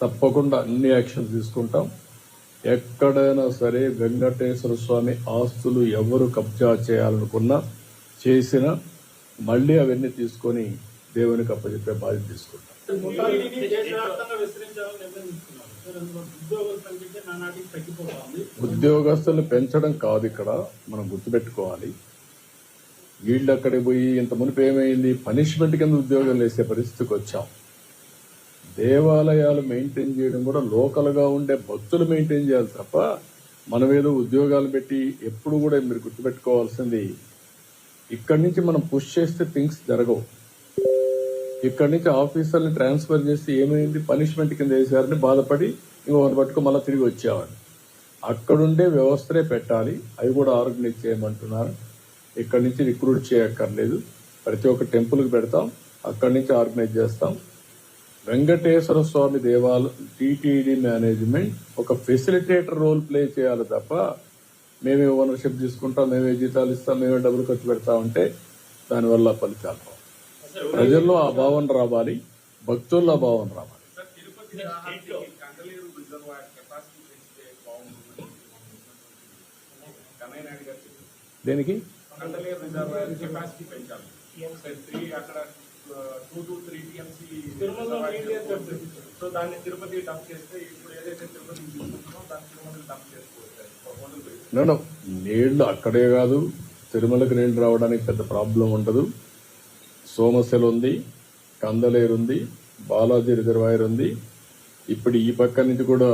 తప్పకుండా అన్ని యాక్షన్ తీసుకుంటాం. ఎక్కడైనా సరే వెంకటేశ్వర స్వామి ఆస్తులు ఎవరు కబ్జా చేయాలనుకున్నా చేసినా మళ్ళీ అవన్నీ తీసుకొని దేవునికి అప్పచెప్పే బాధ్యత తీసుకుంటాం. ఉద్యోగస్తులు పెంచడం కాదు ఇక్కడ మనం గుర్తుపెట్టుకోవాలి. వీళ్ళు అక్కడికి పోయి ఇంత మునిపి ఏమైంది? పనిష్మెంట్ కింద ఉద్యోగం వేసే పరిస్థితికి వచ్చాం. దేవాలయాలు మెయింటైన్ చేయడం కూడా లోకల్గా ఉండే భక్తులు మెయింటైన్ చేయాలి తప్ప మనం ఏదో ఉద్యోగాలు పెట్టి ఎప్పుడు కూడా మీరు గుర్తుపెట్టుకోవాల్సింది ఇక్కడి నుంచి మనం పుష్ చేస్తే థింగ్స్ జరగవు. ఇక్కడి నుంచి ఆఫీసర్ని ట్రాన్స్ఫర్ చేసి ఏమైంది? పనిష్మెంట్ కింద వేసారని బాధపడి వారిని పట్టుకో మళ్ళీ తిరిగి వచ్చేవాడు అక్కడుండే వ్యవస్థనే పెట్టాలి. అవి కూడా ఆర్గనైజ్ చేయమంటున్నారు. ఇక్కడి నుంచి రిక్రూట్ చేయక్కర్లేదు. ప్రతి ఒక్క టెంపుల్కి పెడతాం. అక్కడి నుంచి ఆర్గనైజ్ చేస్తాం. వెంకటేశ్వర స్వామి దేవాలయం టీటీడీ మేనేజ్మెంట్ ఒక ఫెసిలిటేటర్ రోల్ ప్లే చేయాలి తప్ప మేమే ఓనర్షిప్ తీసుకుంటాం మేమే జీతాలు ఇస్తాం మేమే డబ్బులు ఖర్చు పెడతా ఉంటే దానివల్ల ఫలితాలు ప్రజల్లో ఆ భావన రావాలి భక్తుల్లో ఆ భావన రావాలి. దేనికి? రిజర్వాయర్ కెపాసిటీ పెంచాలి. త్రీ అక్కడ two to three TMC? So దాన్ని తిరుపతి డంప్ చేస్తే ఇప్పుడు ఏదైతే తిరుపతి తీసుకుంటున్నామో దాన్ని తిరుమల డంప్ చేసుకోవచ్చు. నీళ్ళు అక్కడే కాదు. తిరుమలకి నీళ్ళు రావడానికి పెద్ద ప్రాబ్లం ఉండదు. సోమశిల ఉంది కందలేరు ఉంది బాలాజీ రిజర్వాయర్ ఉంది. ఇప్పుడు ఈ పక్క నుంచి కూడా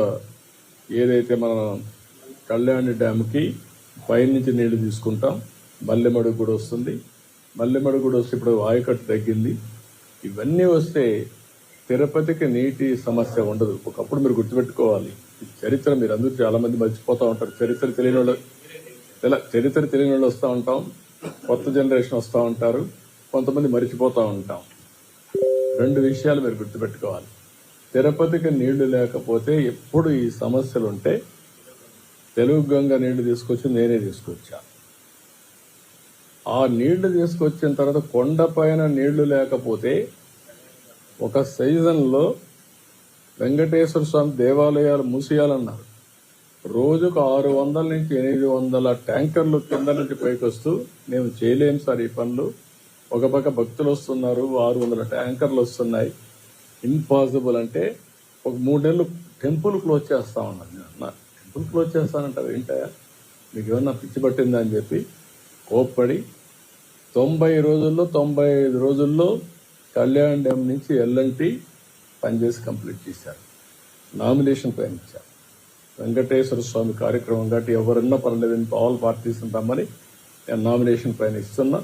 ఏదైతే మన కళ్యాణి డ్యామ్కి పైనుంచి నీళ్ళు తీసుకుంటాం. మల్లెమడుగు కూడా వస్తుంది. మల్లెమడుగు కూడా వస్తే ఇప్పుడు ఆయకట్టు తగ్గింది. ఇవన్నీ వస్తే తిరుపతికి నీటి సమస్య ఉండదు. ఒకప్పుడు మీరు గుర్తుపెట్టుకోవాలి. చరిత్ర మీరు అందరూ చాలా మంది ఉంటారు. చరిత్ర తెలియని వాళ్ళు ఇలా చరిత్ర తెలియని వాళ్ళు వస్తూ ఉంటాం. కొత్త జనరేషన్ వస్తూ ఉంటారు. కొంతమంది మర్చిపోతూ ఉంటాం. రెండు విషయాలు మీరు గుర్తుపెట్టుకోవాలి. తిరుపతికి నీళ్ళు లేకపోతే ఎప్పుడు ఈ సమస్యలు ఉంటే తెలుగు గంగ నీళ్ళు తీసుకొచ్చి నేనే తీసుకొచ్చాను ఆ నీళ్ళు తీసుకొచ్చిన తర్వాత కొండపైన నీళ్ళు లేకపోతే ఒక సీజన్లో వెంకటేశ్వర స్వామి దేవాలయాలు మూసేయాలన్నారు. రోజుకు ఆరు వందల నుంచి ఎనిమిది వందల ట్యాంకర్లు కింద నుంచి పైకి వస్తూ మేము చేయలేము సార్ ఈ పనులు. ఒక పక్క భక్తులు వస్తున్నారు ఆరు వందల ట్యాంకర్లు వస్తున్నాయి. ఇంపాసిబుల్ అంటే ఒక మూడు నెలలు టెంపుల్ క్లోజ్ చేస్తా ఉన్నాను నేను టెంపుల్ క్లోజ్ చేస్తానంటారు ఏంటయ్యా? మీకు ఏమన్నా పిచ్చి పట్టిందా? అని చెప్పి కోప్పడి తొంభై రోజుల్లో తొంభై ఐదు రోజుల్లో కళ్యాణ్ డ్యామ్ నుంచి ఎల్ఎన్టి పనిచేసి కంప్లీట్ చేశారు. నామినేషన్ పైన ఇచ్చారు వెంకటేశ్వర స్వామి కార్యక్రమం కాబట్టి ఎవరన్నా పర్లేదని ఆల్ పార్టీస్ రమ్మని నేను నామినేషన్ పైన ఇస్తున్నా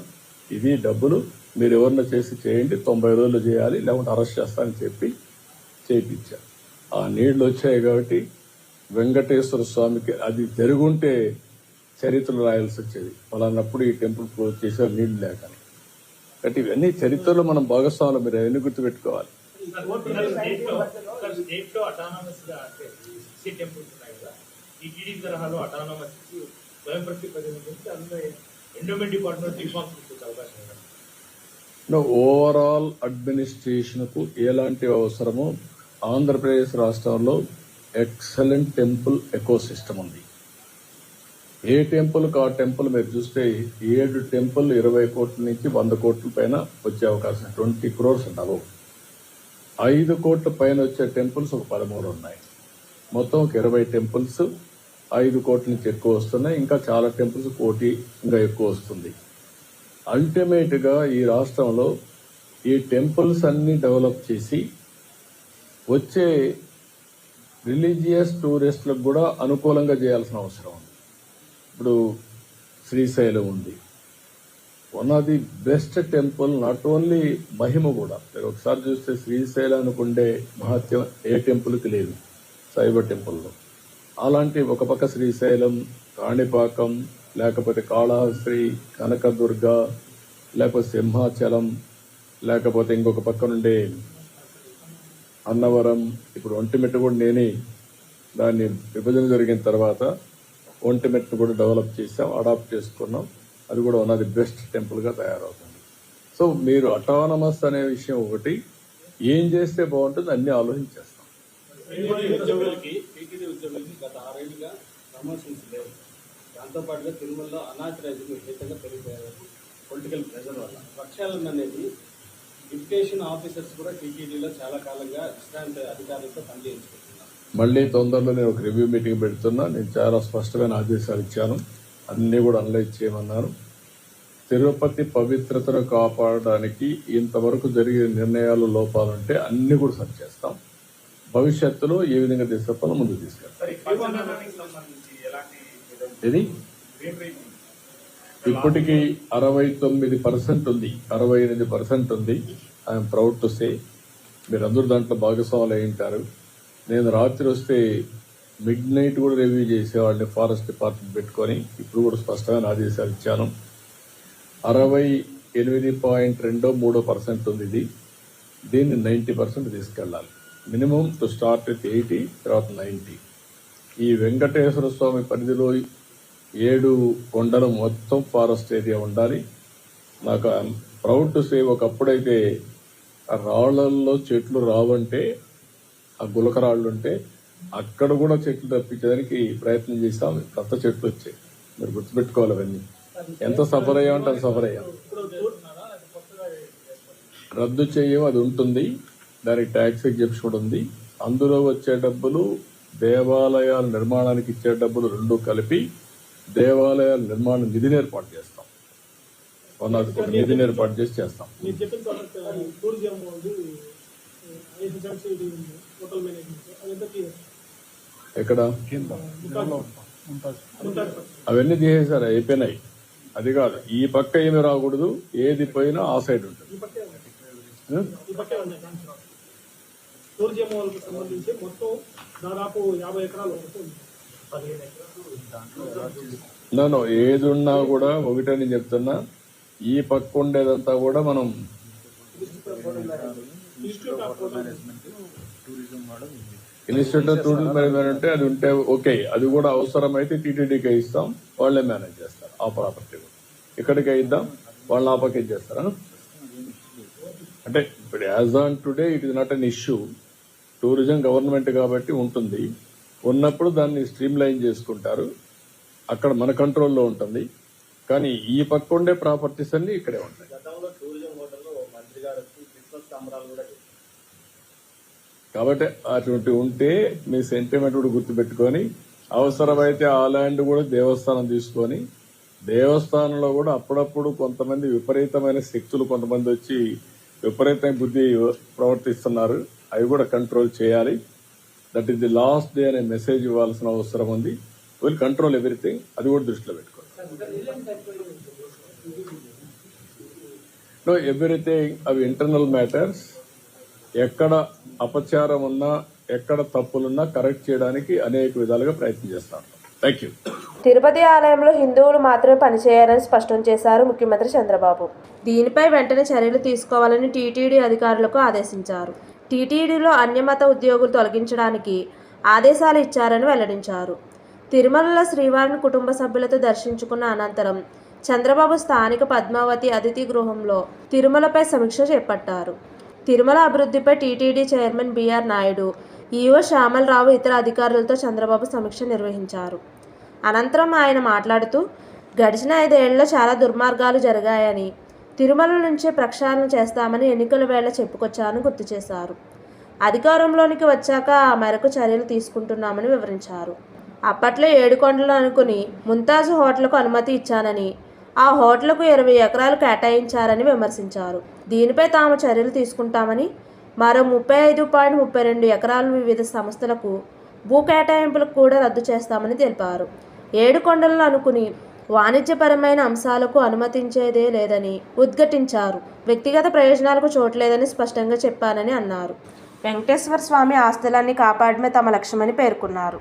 ఇది డబ్బులు మీరు ఎవరన్నా చేసి చేయండి తొంభై రోజులు చేయాలి లేకుంటే అరెస్ట్ చేస్తానని చెప్పి చేయించారు ఆ నీళ్ళు వచ్చాయి కాబట్టి వెంకటేశ్వర స్వామికి అది జరుగుంటే చరిత్రలు రాయాల్సి వచ్చేది. పలానప్పుడు ఈ టెంపుల్ క్లోజ్ చేశారు నీళ్ళు లేక. కాబట్టి ఇవన్నీ చరిత్రలో మనం భాగస్వాములు. మీరు అవన్నీ గుర్తుపెట్టుకోవాలి. ఓవరాల్ అడ్మినిస్ట్రేషన్కు ఎలాంటి అవసరమో ఆంధ్రప్రదేశ్ రాష్ట్రంలో ఎక్సలెంట్ టెంపుల్ ఎకో సిస్టమ్ ఉంది. ఏ టెంపుల్ ఆ టెంపుల్ మీరు చూస్తే ఏడు టెంపుల్ ఇరవై కోట్ల నుంచి వంద కోట్ల పైన వచ్చే అవకాశం ట్వంటీ క్రోర్స్ ఉండవు ఐదు కోట్ల పైన వచ్చే టెంపుల్స్ ఒక పదమూడు ఉన్నాయి. మొత్తం ఒక ఇరవై టెంపుల్స్ ఐదు కోట్ల నుంచి ఎక్కువ వస్తున్నాయి. ఇంకా చాలా టెంపుల్స్ కోటి ఇంకా ఎక్కువ వస్తుంది. అల్టిమేట్గా ఈ రాష్ట్రంలో ఈ టెంపుల్స్ అన్ని డెవలప్ చేసి వచ్చే రిలీజియస్ టూరిస్టులకు కూడా అనుకూలంగా చేయాల్సిన అవసరం ఉంది. ఇప్పుడు శ్రీశైలం ఉంది. One of the best temple not only మహిమ కూడా. మీరు ఒకసారి చూస్తే శ్రీశైలానికి ఉండే మహత్యం ఏ టెంపుల్కి లేదు. శైవ టెంపుల్లో అలాంటి ఒక పక్క శ్రీశైలం కాణిపాకం లేకపోతే కాళహస్త్రి కనకదుర్గ లేకపోతే సింహాచలం లేకపోతే ఇంకొక పక్క నుండే అన్నవరం. ఇప్పుడు ఒంటిమిట్ట కూడా నేనే దాన్ని విభజన జరిగిన తర్వాత ఒంటిమిట్ట కూడా డెవలప్ చేసాం అడాప్ట్ చేసుకున్నాం. అది కూడా వన్ ఆఫ్ ది బెస్ట్ టెంపుల్గా తయారవుతుంది. సో మీరు అటానమస్ అనే విషయం ఒకటి ఏం చేస్తే బాగుంటుంది అన్ని ఆలోచించేస్తాం. ఉద్యోగులకి టీటీడీ ఉద్యోగులకి గత ఆరేళ్ళుగా ప్రమోషన్స్ దాంతోపాటుగా తిరుమలలో అనాథరైజింగ్ విపరీతంగా పెరిగిపోయారు. పొలిటికల్ ప్రెజర్ వల్ల. ప్రక్షాళన అనేది డిప్యుటేషన్ ఆఫీసర్స్ కూడా టీటీడీలో చాలా కాలంగా విశ్రాంత అధికారులతో పనిచేయించుకుంటున్నారు మళ్ళీ తొందరలో నేను ఒక రివ్యూ మీటింగ్ పెడుతున్నా. నేను చాలా స్పష్టమైన ఆదేశాలు ఇచ్చాను. అన్నీ కూడా అనలైజ్ చేయమన్నాను తిరుపతి పవిత్రతను కాపాడడానికి ఇంతవరకు జరిగే నిర్ణయాలు లోపాలుంటే అన్ని కూడా సరి చేస్తాం. భవిష్యత్తులో ఏ విధంగా తీసుకెళ్ళాలో ముందుకు తీసుకెళ్తాం? ఇది ఇప్పటికి అరవై తొమ్మిది పర్సెంట్ ఉంది. అరవై ఎనిమిది పర్సెంట్ ఉంది. I'm proud to say. మీరందరూ దాంట్లో భాగస్వాములు అయి ఉంటారు. నేను రాత్రి వస్తే మిడ్ నైట్ కూడా రివ్యూ చేసేవాడిని ఫారెస్ట్ డిపార్ట్మెంట్ పెట్టుకొని. ఇప్పుడు కూడా స్పష్టంగా ఆదేశాలు ఇచ్చాను. అరవై ఎనిమిది పాయింట్ రెండో మూడో పర్సెంట్ ఉంది ఇది. దీన్ని నైంటీ పర్సెంట్ తీసుకెళ్ళాలి. Minimum to start with eighty తర్వాత నైంటీ. ఈ వెంకటేశ్వర స్వామి పరిధిలో ఏడు కొండలు మొత్తం ఫారెస్ట్ ఏరియా ఉండాలి. నాకు ప్రౌడ్ టు సే ఒకప్పుడైతే రాళ్ళల్లో చెట్లు రావంటే ఆ గులకరాళ్ళు ఉంటే అక్కడ కూడా చెట్లు తప్పించడానికి ప్రయత్నం చేస్తాం. కొత్త చెట్లు వచ్చాయి. మీరు గుర్తుపెట్టుకోవాలి అవన్నీ. ఎంత సఫర్ అయ్యామంటే అంత సఫర్ అయ్యాం అది రద్దు చేయం అది ఉంటుంది. దానికి ట్యాక్స్ ఎగ్జిబిషన్ కూడా ఉంది. అందులో వచ్చే డబ్బులు దేవాలయాల నిర్మాణానికి ఇచ్చే డబ్బులు రెండు కలిపి దేవాలయాల నిర్మాణ నిధిని ఏర్పాటు చేస్తాం. వన్ ఆఫ్ ఒక నిధిని ఏర్పాటు చేసి చేస్తాం. హోటల్ మేనేజ్మెంట్ అదంతా ఎక్కడ? అవన్నీ చేసేసారు అయిపోయినాయి. అది కాదు ఈ పక్క ఏమి రాకూడదు ఏది పోయినా ఆ సైడ్ ఉంటుంది. సంబంధించి మొత్తం దాదాపు యాభై ఎకరాలు నన్ను ఏది ఉన్నా కూడా ఒకటని చెప్తున్నా. ఈ పక్క ఉండేదంతా కూడా మనం institute of hotel institute of tourism management అంటే అది ఉంటే ఓకే అది కూడా అవసరమైతే టీటీడీకి ఇస్తాం వాళ్ళే మేనేజ్ చేస్తారు ఆ ప్రాపర్టీ కూడా. ఇక్కడికి ఇద్దాం వాళ్ళు ఆ పక్క చేస్తారా అంటే ఇప్పుడు as on today it is not an issue tourism government కాబట్టి ఉంటుంది. ఉన్నప్పుడు దాన్ని స్ట్రీమ్ లైన్ చేసుకుంటారు. అక్కడ మన కంట్రోల్లో ఉంటుంది. కానీ ఈ పక్క ఉండే ప్రాపర్టీస్ అన్ని ఇక్కడే ఉంటాయి గతంలో టూరిజం హోటల్లో మంత్రి గారు వచ్చి క్రిస్మస్ సంబరాలు కూడా చేశారు. కాబట్టి అటువంటి ఉంటే మీ సెంటిమెంట్ కూడా గుర్తుపెట్టుకొని అవసరమైతే ఆ ల్యాండ్ కూడా దేవస్థానం తీసుకొని దేవస్థానంలో కూడా అప్పుడప్పుడు కొంతమంది విపరీతమైన శక్తులు కొంతమంది వచ్చి విపరీతమైన బుద్ధి ప్రవర్తిస్తున్నారు. అవి కూడా కంట్రోల్ చేయాలి. That is the last day అనే మెసేజ్ ఇవ్వాల్సిన అవసరం ఉంది. విల్ కంట్రోల్ ఎవ్రీథింగ్ అది కూడా దృష్టిలో పెట్టుకోవాలి. నో ఎవ్రీథింగ్ అవి ఇంటర్నల్ మ్యాటర్స్ ఎక్కడ అపచారం ఉన్నా ఎక్కడ తప్పులున్నా కరెక్ట్ చేయడానికి అనేక విధాలుగా ప్రయత్నం థ్యాంక్ యూ తిరుపతి ఆలయంలో హిందువులు మాత్రమే పనిచేయాలని స్పష్టం చేశారు ముఖ్యమంత్రి చంద్రబాబు. దీనిపై వెంటనే చర్యలు తీసుకోవాలని టీటీడీ అధికారులకు ఆదేశించారు. టీటీడీలో అన్యమత ఉద్యోగులు తొలగించడానికి ఆదేశాలు ఇచ్చారని వెల్లడించారు. తిరుమలలో శ్రీవారిని కుటుంబ సభ్యులతో దర్శించుకున్న అనంతరం చంద్రబాబు స్థానిక పద్మావతి అతిథి గృహంలో తిరుమలపై సమీక్ష చేపట్టారు. తిరుమల అభివృద్ధిపై TTD chairman B R Naidu EO Shyamalarao ఇతర అధికారులతో చంద్రబాబు సమీక్ష నిర్వహించారు. అనంతరం ఆయన మాట్లాడుతూ గడిచిన ఐదేళ్ళలో చాలా దుర్మార్గాలు జరిగాయని తిరుమల నుంచే ప్రక్షాళన చేస్తామని ఎన్నికల వేళ చెప్పుకొచ్చారని గుర్తు చేశారు. అధికారంలోనికి వచ్చాక ఆ మేరకు చర్యలు తీసుకుంటున్నామని వివరించారు. అప్పట్లో ఏడుకొండలు అనుకుని ముంతాజ్ హోటల్కు అనుమతి ఇచ్చానని ఆ హోటల్కు ఇరవై ఎకరాలు కేటాయించారని విమర్శించారు. దీనిపై తాము చర్యలు తీసుకుంటామని మరో ముప్పై ఐదు పాయింట్ ముప్పై రెండు ఎకరాలు వివిధ సంస్థలకు భూ కేటాయింపులకు కూడా రద్దు చేస్తామని తెలిపారు. ఏడు కొండలను అనుకుని వాణిజ్యపరమైన అంశాలకు అనుమతించేదే లేదని ఉద్ఘటించారు. వ్యక్తిగత ప్రయోజనాలకు చోట్లేదని స్పష్టంగా చెప్పానని అన్నారు. వెంకటేశ్వర స్వామి ఆస్తులన్నీ కాపాడమే తమ లక్ష్యమని పేర్కొన్నారు.